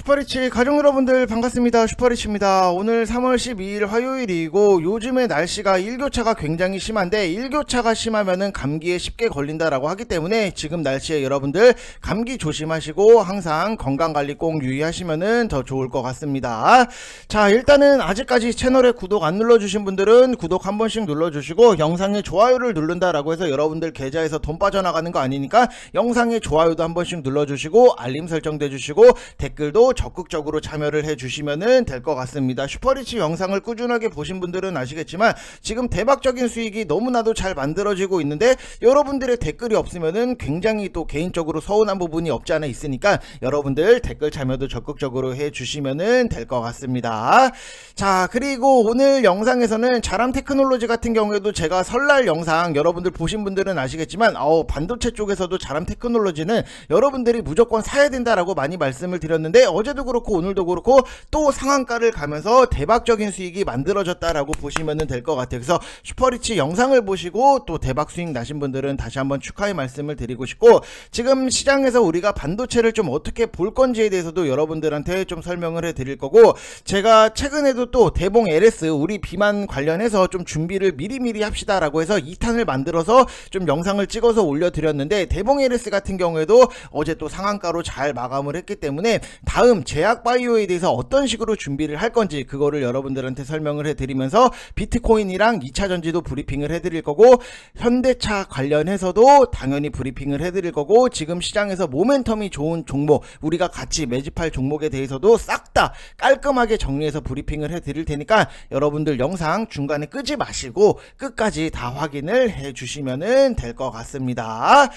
슈퍼리치 가족 여러분들 반갑습니다. 슈퍼리치입니다. 오늘 3월 12일 화요일이고 요즘에 날씨가 일교차가 굉장히 심한데 일교차가 심하면은 감기에 쉽게 걸린다라고 하기 때문에 지금 날씨에 여러분들 감기 조심하시고 항상 건강 관리 꼭 유의하시면은 더 좋을 것 같습니다. 자, 일단은 아직까지 채널에 구독 안 눌러 주신 분들은 구독 한 번씩 눌러 주시고 영상에 좋아요를 누른다라고 해서 여러분들 계좌에서 돈 빠져나가는 거 아니니까 영상에 좋아요도 한 번씩 눌러 주시고 알림 설정돼 주시고 댓글도 적극적으로 참여를 해 주시면은 될것 같습니다. 슈퍼리치 영상을 꾸준하게 보신 분들은 아시겠지만 지금 대박적인 수익이 너무나도 잘 만들어지고 있는데 여러분들의 댓글이 없으면은 굉장히 또 개인적으로 서운한 부분이 없지 않아 있으니까 여러분들 댓글 참여도 적극적으로 해 주시면은 될것 같습니다. 자, 그리고 오늘 영상에서는 자람 테크놀로지 같은 경우에도 제가 설날 영상 여러분들 보신 분들은 아시겠지만 어, 반도체 쪽에서도 자람 테크놀로지는 여러분들이 무조건 사야 된다라고 많이 말씀을 드렸는데 어 제도 그렇고 오늘도 그렇고 또 상한가를 가면서 대박적인 수익이 만들어졌다라고 보시면 될 것 같아요. 그래서 슈퍼리치 영상을 보시고 또 대박 수익 나신 분들은 다시 한번 축하의 말씀을 드리고 싶고 지금 시장에서 우리가 반도체를 좀 어떻게 볼 건지에 대해서도 여러분들한테 좀 설명을 해 드릴 거고 제가 최근에도 또 대봉 LS 우리 비만 관련해서 좀 준비를 미리미리 합시다라고 해서 2탄을 만들어서 좀 영상을 찍어서 올려 드렸는데 대봉 LS 같은 경우에도 어제 또 상한가로 잘 마감을 했기 때문에 다음 제약 바이오에 대해서 어떤 식으로 준비를 할 건지 그거를 여러분들한테 설명을 해드리면서 비트코인이랑 2차 전지도 브리핑을 해드릴 거고 현대차 관련해서도 당연히 브리핑을 해드릴 거고 지금 시장에서 모멘텀이 좋은 종목 우리가 같이 매집할 종목에 대해서도 싹 다 깔끔하게 정리해서 브리핑을 해드릴 테니까 여러분들 영상 중간에 끄지 마시고 끝까지 다 확인을 해주시면 될것 같습니다.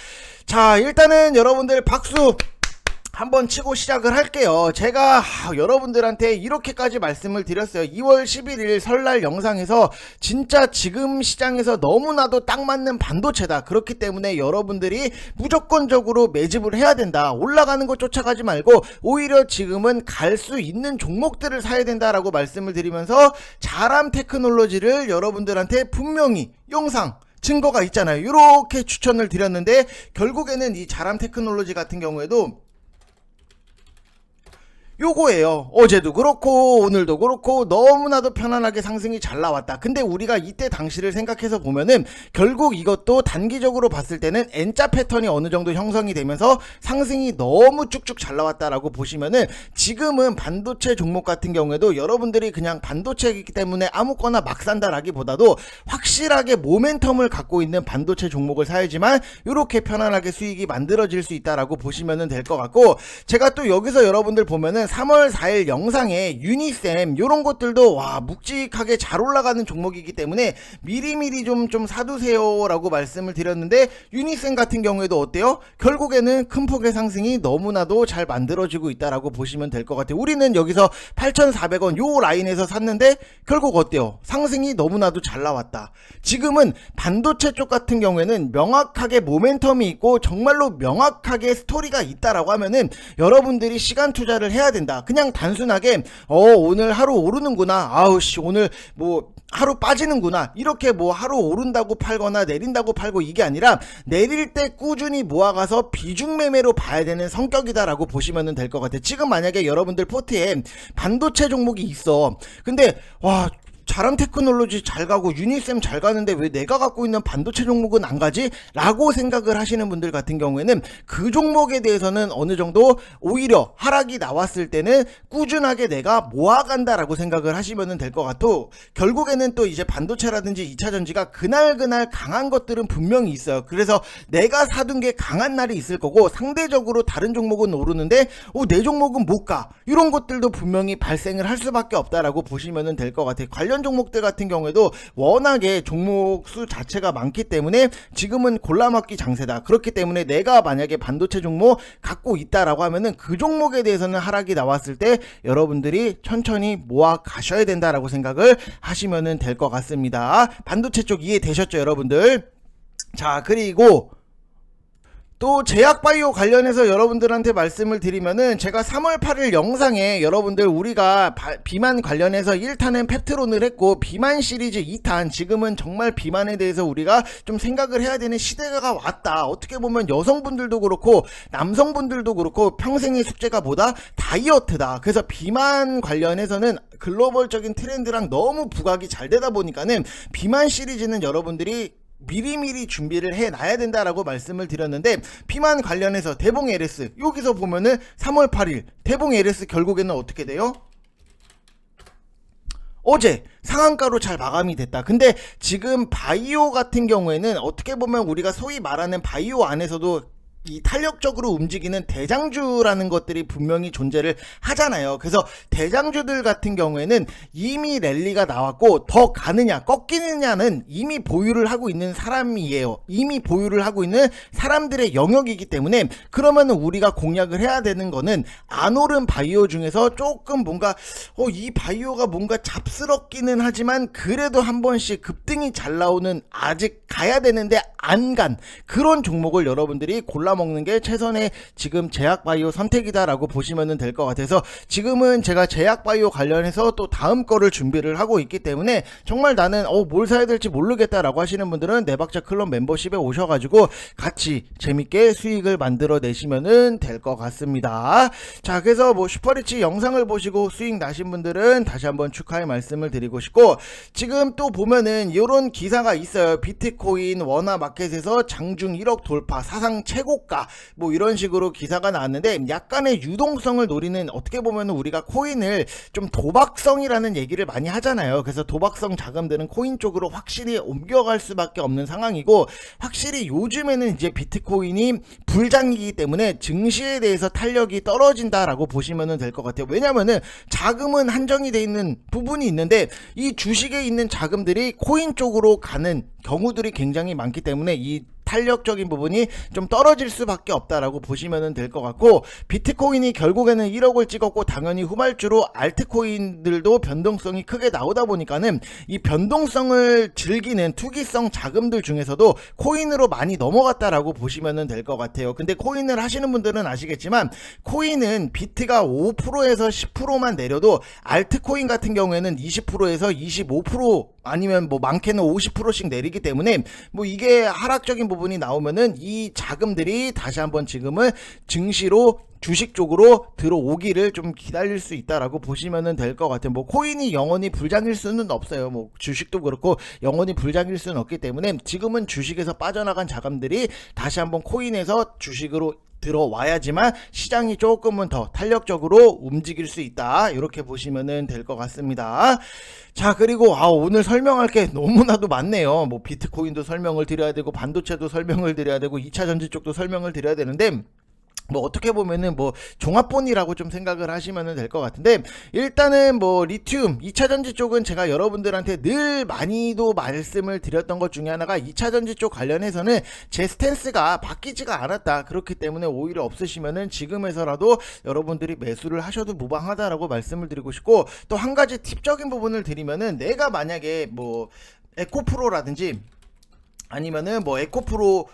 자 일단은 여러분들 박수 한번 치고 시작을 할게요. 제가 하, 여러분들한테 이렇게까지 말씀을 드렸어요. 2월 11일 설날 영상에서 진짜 지금 시장에서 너무나도 딱 맞는 반도체다. 그렇기 때문에 여러분들이 무조건적으로 매집을 해야 된다. 올라가는 거 쫓아가지 말고 오히려 지금은 갈 수 있는 종목들을 사야 된다라고 말씀을 드리면서 자람 테크놀로지를 여러분들한테 분명히 영상 증거가 있잖아요. 이렇게 추천을 드렸는데 결국에는 이 자람 테크놀로지 같은 경우에도 요거예요. 어제도 그렇고 오늘도 그렇고 너무나도 편안하게 상승이 잘 나왔다. 근데 우리가 이때 당시를 생각해서 보면은 결국 이것도 단기적으로 봤을 때는 N자 패턴이 어느 정도 형성이 되면서 상승이 너무 쭉쭉 잘 나왔다라고 보시면은 지금은 반도체 종목 같은 경우에도 여러분들이 그냥 반도체이기 때문에 아무거나 막 산다라기보다도 확실하게 모멘텀을 갖고 있는 반도체 종목을 사야지만 이렇게 편안하게 수익이 만들어질 수 있다라고 보시면 될것 같고 제가 또 여기서 여러분들 보면은 3월 4일 영상에 유니셈 요런 것들도 와 묵직하게 잘 올라가는 종목이기 때문에 미리미리 좀 좀 사두세요 라고 말씀을 드렸는데 유니셈 같은 경우에도 어때요? 결국에는 큰 폭의 상승이 너무나도 잘 만들어지고 있다라고 보시면 될 것 같아요. 우리는 여기서 8,400원 요 라인에서 샀는데 결국 어때요? 상승이 너무나도 잘 나왔다. 지금은 반도체 쪽 같은 경우에는 명확하게 모멘텀이 있고 정말로 명확하게 스토리가 있다라고 하면은 여러분들이 시간 투자를 해야 된다. 그냥 단순하게 어 오늘 하루 오르는구나. 아우 씨 오늘 뭐 하루 빠지는구나. 이렇게 뭐 하루 오른다고 팔거나 내린다고 팔고 이게 아니라 내릴 때 꾸준히 모아가서 비중 매매로 봐야 되는 성격이다라고 보시면 될 것 같아요. 지금 만약에 여러분들 포트에 반도체 종목이 있어. 근데 와 자람 테크놀로지 잘 가고 유니셈 잘 가는데 왜 내가 갖고 있는 반도체 종목은 안 가지? 라고 생각을 하시는 분들 같은 경우에는 그 종목에 대해서는 어느 정도 오히려 하락이 나왔을 때는 꾸준하게 내가 모아간다라고 생각을 하시면 될 것 같고 결국에는 또 이제 반도체라든지 2차 전지가 그날 그날 강한 것들은 분명히 있어요. 그래서 내가 사둔 게 강한 날이 있을 거고 상대적으로 다른 종목은 오르는데 어, 내 종목은 못 가. 이런 것들도 분명히 발생을 할 수밖에 없다라고 보시면 될 것 같아요. 종목들 같은 경우에도 워낙에 종목 수 자체가 많기 때문에 지금은 골라먹기 장세다. 그렇기 때문에 내가 만약에 반도체 종목 갖고 있다라고 하면은 그 종목에 대해서는 하락이 나왔을 때 여러분들이 천천히 모아 가셔야 된다라고 생각을 하시면 될것 같습니다. 반도체 쪽 이해 되셨죠, 여러분들? 자, 그리고 또 제약바이오 관련해서 여러분들한테 말씀을 드리면은 제가 3월 8일 영상에 여러분들 우리가 바- 비만 관련해서 1탄은 펩트론을 했고 비만 시리즈 2탄 지금은 정말 비만에 대해서 우리가 좀 생각을 해야 되는 시대가 왔다. 어떻게 보면 여성분들도 그렇고 남성분들도 그렇고 평생의 숙제가 뭐다? 다이어트다. 그래서 비만 관련해서는 글로벌적인 트렌드랑 너무 부각이 잘 되다 보니까는 비만 시리즈는 여러분들이 미리미리 준비를 해 놔야 된다라고 말씀을 드렸는데 비만 관련해서 대봉 LS 여기서 보면은 3월 8일 대봉 LS 결국에는 어떻게 돼요? 어제 상한가로 잘 마감이 됐다. 근데 지금 바이오 같은 경우에는 어떻게 보면 우리가 소위 말하는 바이오 안에서도 이 탄력적으로 움직이는 대장주라는 것들이 분명히 존재를 하잖아요. 그래서 대장주들 같은 경우에는 이미 랠리가 나왔고 더 가느냐 꺾이느냐는 이미 보유를 하고 있는 사람이에요. 이미 보유를 하고 있는 사람들의 영역이기 때문에 그러면 우리가 공략을 해야 되는 거는 안 오른 바이오 중에서 조금 뭔가 어, 이 바이오가 뭔가 잡스럽기는 하지만 그래도 한 번씩 급등이 잘 나오는 아직 가야 되는데 안 간 그런 종목을 여러분들이 골라 먹는 게 최선의 지금 제약 바이오 선택이다라고 보시면 될 것 같아서 지금은 제가 제약 바이오 관련해서 또 다음 거를 준비를 하고 있기 때문에 정말 나는 어, 뭘 사야 될지 모르겠다라고 하시는 분들은 네박자 클럽 멤버십에 오셔가지고 같이 재밌게 수익을 만들어 내시면은 될 것 같습니다. 자, 그래서 뭐 슈퍼리치 영상을 보시고 수익 나신 분들은 다시 한번 축하의 말씀을 드리고 싶고 지금 또 보면은 이런 기사가 있어요. 비트코인 원화 마켓에서 장중 1억 돌파 사상 최고가 뭐 이런 식으로 기사가 나왔는데 약간의 유동성을 노리는 어떻게 보면 우리가 코인을 좀 도박성이라는 얘기를 많이 하잖아요. 그래서 도박성 자금들은 코인 쪽으로 확실히 옮겨갈 수밖에 없는 상황이고 확실히 요즘에는 이제 비트코인이 불장이기 때문에 증시에 대해서 탄력이 떨어진다라고 보시면 될 것 같아요. 왜냐면은 자금은 한정이 돼 있는 부분이 있는데 이 주식에 있는 자금들이 코인 쪽으로 가는 경우들이 굉장히 많기 때문에 이 탄력적인 부분이 좀 떨어질 수밖에 없다라고 보시면 될 것 같고 비트코인이 결국에는 1억을 찍었고 당연히 후발주로 알트코인들도 변동성이 크게 나오다 보니까는 이 변동성을 즐기는 투기성 자금들 중에서도 코인으로 많이 넘어갔다라고 보시면 될 것 같아요. 근데 코인을 하시는 분들은 아시겠지만 코인은 비트가 5%에서 10%만 내려도 알트코인 같은 경우에는 20%에서 25% 아니면 뭐 많게는 50%씩 내리기 때문에 뭐 이게 하락적인 부분이 나오면은 이 자금들이 다시 한번 지금은 증시로 주식 쪽으로 들어오기를 좀 기다릴 수 있다라고 보시면 될것 같아요. 뭐 코인이 영원히 불장일 수는 없어요. 뭐 주식도 그렇고 영원히 불장일 수는 없기 때문에 지금은 주식에서 빠져나간 자금들이 다시 한번 코인에서 주식으로 들어와야지만 시장이 조금은 더 탄력적으로 움직일 수 있다. 이렇게 보시면 될 것 같습니다. 자, 그리고 아, 오늘 설명할 게 너무나도 많네요. 뭐 비트코인도 설명을 드려야 되고 반도체도 설명을 드려야 되고 2차 전지 쪽도 설명을 드려야 되는데 뭐 어떻게 보면은 뭐 종합본이라고 좀 생각을 하시면 될 것 같은데 일단은 뭐 리튬 2차 전지 쪽은 제가 여러분들한테 늘 많이도 말씀을 드렸던 것 중에 하나가 2차 전지 쪽 관련해서는 제 스탠스가 바뀌지가 않았다. 그렇기 때문에 오히려 없으시면은 지금에서라도 여러분들이 매수를 하셔도 무방하다라고 말씀을 드리고 싶고 또 한 가지 팁적인 부분을 드리면은 내가 만약에 뭐 에코프로라든지 아니면은 뭐 에코프로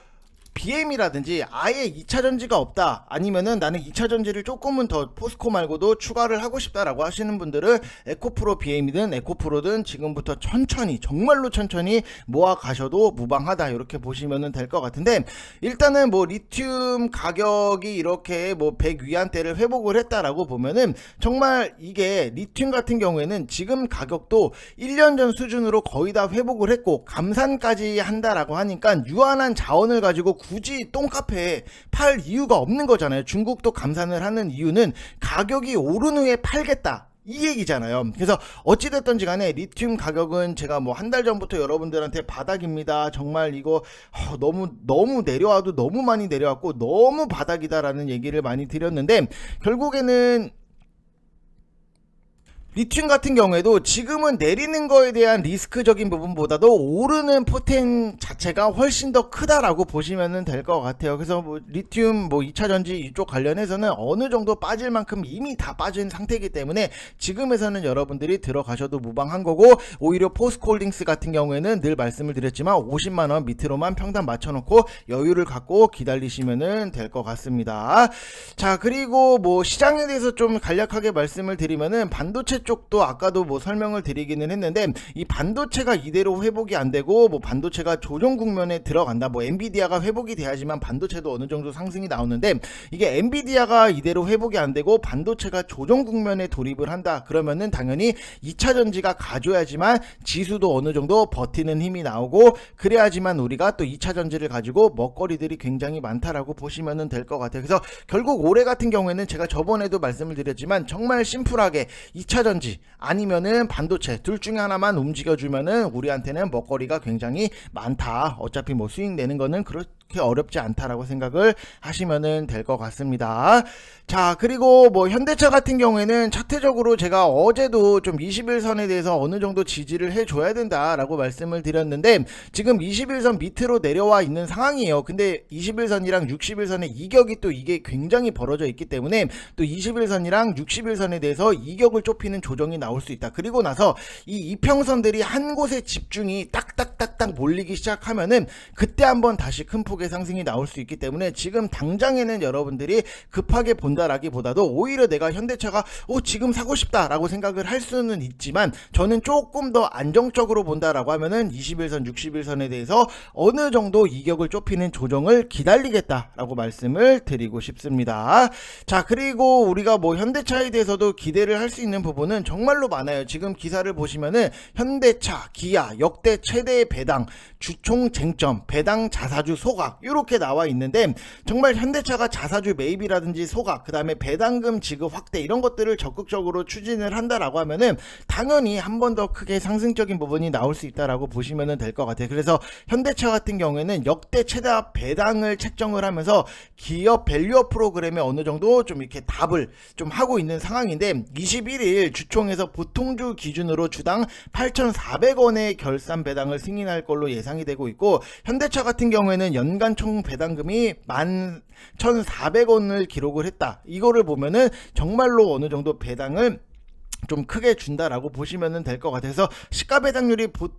BM이라든지 아예 2차 전지가 없다. 아니면은 나는 2차 전지를 조금은 더 포스코 말고도 추가를 하고 싶다라고 하시는 분들은 에코프로 BM이든 에코프로든 지금부터 천천히 정말로 천천히 모아 가셔도 무방하다. 이렇게 보시면 될것 같은데 일단은 뭐 리튬 가격이 이렇게 뭐 100 위안대를 회복을 했다라고 보면은 정말 이게 리튬 같은 경우에는 지금 가격도 1년 전 수준으로 거의 다 회복을 했고 감산까지 한다라고 하니까 유한한 자원을 가지고 굳이 똥카페에 팔 이유가 없는 거잖아요. 중국도 감산을 하는 이유는 가격이 오른 후에 팔겠다. 이 얘기잖아요. 그래서 어찌됐든지 간에 리튬 가격은 제가 뭐 한 달 전부터 여러분들한테 바닥입니다. 정말 이거 어, 너무 너무 내려와도 너무 많이 내려왔고 너무 바닥이다라는 얘기를 많이 드렸는데 결국에는 리튬 같은 경우에도 지금은 내리는 거에 대한 리스크적인 부분보다도 오르는 포텐 자체가 훨씬 더 크다라고 보시면 될 것 같아요. 그래서 뭐 리튬 뭐 2차 전지 이쪽 관련해서는 어느 정도 빠질 만큼 이미 다 빠진 상태이기 때문에 지금에서는 여러분들이 들어가셔도 무방한 거고 오히려 포스코홀딩스 같은 경우에는 늘 말씀을 드렸지만 50만 원 밑으로만 평단 맞춰 놓고 여유를 갖고 기다리시면 될 것 같습니다. 자 그리고 뭐 시장에 대해서 좀 간략하게 말씀을 드리면은 반도체 쪽도 아까도 뭐 설명을 드리기는 했는데 이 반도체가 이대로 회복이 안 되고 뭐 반도체가 조정 국면에 들어간다 뭐 엔비디아가 회복이 돼야지만 반도체도 어느 정도 상승이 나오는데 이게 엔비디아가 이대로 회복이 안 되고 반도체가 조정 국면에 돌입을 한다 그러면은 당연히 2차 전지가 가져야지만 지수도 어느 정도 버티는 힘이 나오고 그래야지만 우리가 또 2차 전지를 가지고 먹거리들이 굉장히 많다라고 보시면 될 것 같아요. 그래서 결국 올해 같은 경우에는 제가 저번에도 말씀을 드렸지만 정말 심플하게 2차 전지 아니면은 반도체 둘 중에 하나만 움직여주면은 우리한테는 먹거리가 굉장히 많다. 어차피 뭐 수익 내는 거는 그렇 게 어렵지 않다라고 생각을 하시면은 될 것 같습니다. 자, 그리고 뭐 현대차 같은 경우에는 차트적으로 제가 어제도 좀 21선에 대해서 어느 정도 지지를 해줘야 된다라고 말씀을 드렸는데 지금 21선 밑으로 내려와 있는 상황이에요. 근데 21선이랑 61선의 이격이 또 이게 굉장히 벌어져 있기 때문에 또 21선이랑 61선에 대해서 이격을 좁히는 조정이 나올 수 있다. 그리고 나서 이 이평선들이 한 곳에 집중이 딱딱딱딱 몰리기 시작하면은 그때 한번 다시 큰 폭의 상승이 나올 수 있기 때문에 지금 당장에는 여러분들이 급하게 본다라기보다도 오히려 내가 현대차가 오 지금 사고 싶다라고 생각을 할 수는 있지만 저는 조금 더 안정적으로 본다라고 하면은 21선, 61선에 대해서 어느 정도 이격을 좁히는 조정을 기다리겠다라고 말씀을 드리고 싶습니다. 자 그리고 우리가 뭐 현대차에 대해서도 기대를 할 수 있는 부분은 정말로 많아요. 지금 기사를 보시면은 현대차, 기아 역대 최대 배당, 주총 쟁점, 배당 자사주 소각 이렇게 나와 있는데 정말 현대차가 자사주 매입이라든지 소각, 그 다음에 배당금 지급 확대 이런 것들을 적극적으로 추진을 한다라고 하면은 당연히 한 번 더 크게 상승적인 부분이 나올 수 있다라고 보시면 될 것 같아요. 그래서 현대차 같은 경우에는 역대 최다 배당을 책정을 하면서 기업 밸류업 프로그램에 어느 정도 좀 이렇게 답을 좀 하고 있는 상황인데 21일 주총에서 보통주 기준으로 주당 8,400원의 결산 배당을 승인할 걸로 예상이 되고 있고 현대차 같은 경우에는 연간 총 배당금이 11,400원을 기록을 했다. 이거를 보면은 정말로 어느 정도 배당을 좀 크게 준다라고 보시면 될 것 같아서 시가 배당률이 보통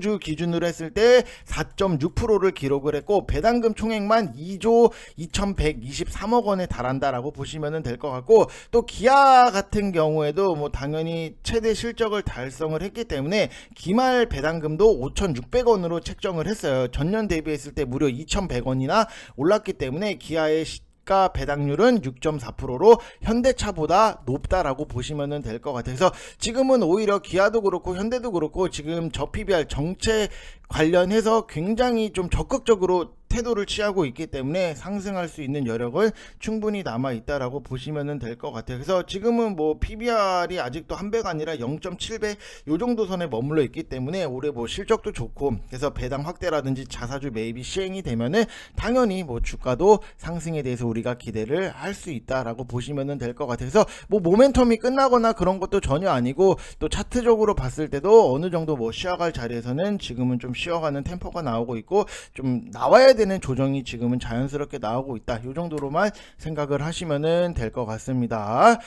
주 기준으로 했을 때 4.6%를 기록을 했고 배당금 총액만 2조 2,123억 원에 달한다라고 보시면 될 것 같고 또 기아 같은 경우에도 뭐 당연히 최대 실적을 달성을 했기 때문에 기말 배당금도 5,600원으로 책정을 했어요. 전년 대비했을 때 무려 2,100원이나 올랐기 때문에 기아의 시- 시가 배당률은 6.4%로 현대차보다 높다라고 보시면 될 것 같아요. 그래서 지금은 오히려 기아도 그렇고 현대도 그렇고 지금 저 PBR 정책 관련해서 굉장히 좀 적극적으로 태도를 취하고 있기 때문에 상승할 수 있는 여력은 충분히 남아 있다라고 보시면 될 것 같아요. 그래서 지금은 뭐 PBR이 아직도 한 배가 아니라 0.7배 요 정도 선에 머물러 있기 때문에 올해 뭐 실적도 좋고 그래서 배당 확대라든지 자사주 매입이 시행이 되면은 당연히 뭐 주가도 상승에 대해서 우리가 기대를 할 수 있다라고 보시면 될 것 같아요. 그래서 뭐 모멘텀이 끝나거나 그런 것도 전혀 아니고 또 차트적으로 봤을 때도 어느 정도 뭐 쉬어갈 자리에서는 지금은 좀 쉬어가는 템포가 나오고 있고 좀 나와야 되는 조정이 지금은 자연스럽게 나오고 있다. 이 정도로만 생각을 하시면은 될 것 같습니다.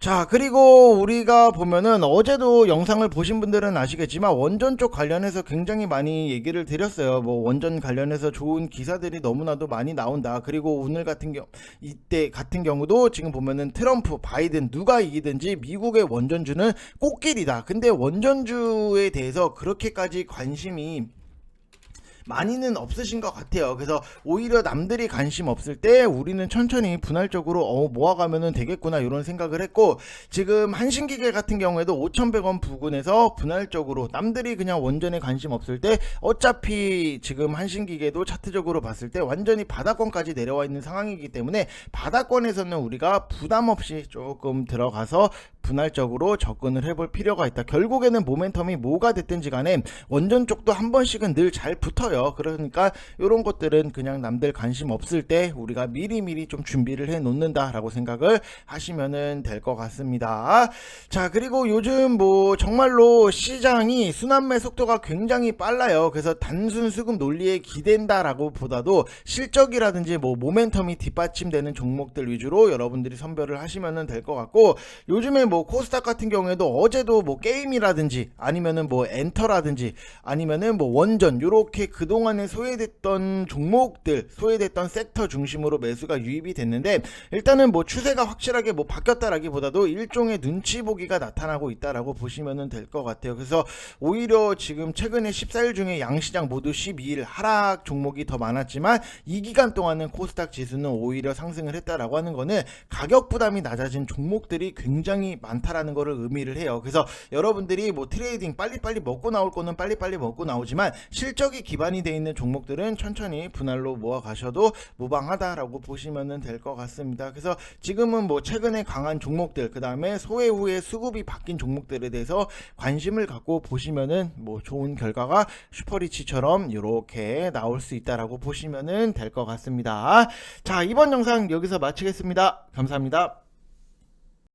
자, 그리고 우리가 보면은 어제도 영상을 보신 분들은 아시겠지만 원전 쪽 관련해서 굉장히 많이 얘기를 드렸어요. 뭐 원전 관련해서 좋은 기사들이 너무나도 많이 나온다. 그리고 오늘 같은 경우 이때 같은 경우도 지금 보면은 트럼프, 바이든 누가 이기든지 미국의 원전주는 꽃길이다. 근데 원전주에 대해서 그렇게까지 관심이 많이는 없으신 것 같아요. 그래서 오히려 남들이 관심 없을 때 우리는 천천히 분할적으로 어 모아가면은 되겠구나 이런 생각을 했고 지금 한신기계 같은 경우에도 5,100원 부근에서 분할적으로 남들이 그냥 원전에 관심 없을 때 어차피 지금 한신기계도 차트적으로 봤을 때 완전히 바닥권까지 내려와 있는 상황이기 때문에 바닥권에서는 우리가 부담 없이 조금 들어가서 분할적으로 접근을 해볼 필요가 있다. 결국에는 모멘텀이 뭐가 됐든지 간에 원전 쪽도 한 번씩은 늘 잘 붙어요. 그러니까 이런 것들은 그냥 남들 관심 없을 때 우리가 미리미리 좀 준비를 해 놓는다라고 생각을 하시면은 될 것 같습니다. 자, 그리고 요즘 뭐 정말로 시장이 순환매 속도가 굉장히 빨라요. 그래서 단순 수급 논리에 기댄다라고 보다도 실적이라든지 뭐 모멘텀이 뒷받침되는 종목들 위주로 여러분들이 선별을 하시면 될것 같고 요즘에 뭐 코스닥 같은 경우에도 어제도 뭐 게임이라든지 아니면은 뭐 엔터라든지 아니면은 뭐 원전 요렇게 그동안에 소외됐던 종목들 소외됐던 섹터 중심으로 매수가 유입이 됐는데 일단은 뭐 추세가 확실하게 뭐 바뀌었다라기보다도 일종의 눈치 보기가 나타나고 있다라고 보시면 될것 같아요. 그래서 오히려 지금 최근에 14일 중에 양시장 모두 12일 하락 종목이 더 많았지만 이 기간 동안은 코스닥 지수는 오히려 상승을 했다라고 하는 거는 가격 부담이 낮아진 종목들이 굉장히 많다라는 거를 의미를 해요. 그래서 여러분들이 뭐 트레이딩 빨리빨리 먹고 나올 거는 빨리빨리 먹고 나오지만 실적이 기반이 돼 있는 종목들은 천천히 분할로 모아 가셔도 무방하다라고 보시면 될 것 같습니다. 그래서 지금은 뭐 최근에 강한 종목들 그 다음에 소외 후에 수급이 바뀐 종목들에 대해서 관심을 갖고 보시면은 뭐 좋은 결과가 슈퍼리치처럼 이렇게 나올 수 있다라고 보시면은 될 것 같습니다. 자 이번 영상 여기서 마치겠습니다. 감사합니다.